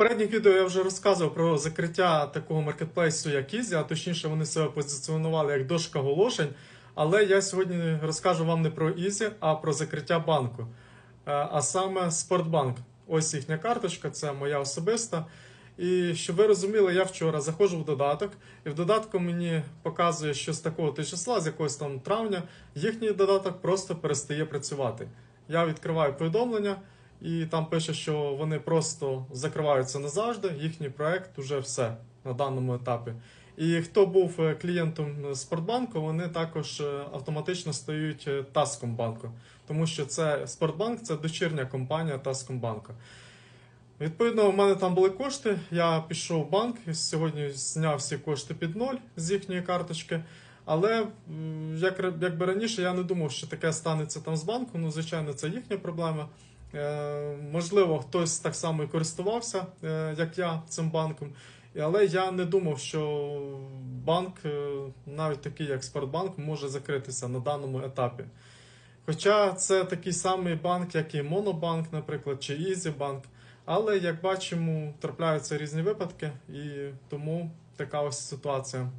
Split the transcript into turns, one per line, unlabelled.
попередніх відео я вже розказував про закриття такого маркетплейсу, як Easy, а точніше вони себе позиціонували як дошка оголошень. Але я сьогодні розкажу вам не про Easy, а про закриття банку. Е, А саме Спортбанк. Ось їхня карточка, це моя особиста. І щоб ви розуміли, я вчора заходжу в додаток, і в додатку мені показує, що з такого то числа, з якогось там травня, їхній додаток просто перестає працювати. Я відкриваю повідомлення, і там пише, що вони просто закриваються назавжди. Їхній проект уже все на даному етапі. І хто був е, клієнтом Спортбанку, вони також е, автоматично стають е, Таском банку, тому що це Спортбанк це дочірня компанія Таскомбанка. Відповідно, у мене там були кошти. Я пішов в банк сьогодні зняв всі кошти під ноль з їхньої карточки. Але як, якби раніше я не думав, що таке станеться там з банку. Ну, звичайно, це їхня проблема. Е, можливо, хтось так само і користувався, е, як я, цим банком. Але я не думав, що банк, е, навіть такий як Спортбанк, може закритися на даному етапі. Хоча це такий самий банк, як і Монобанк, наприклад, чи Ізібанк. Але як бачимо, трапляються різні випадки, і тому така ось ситуація.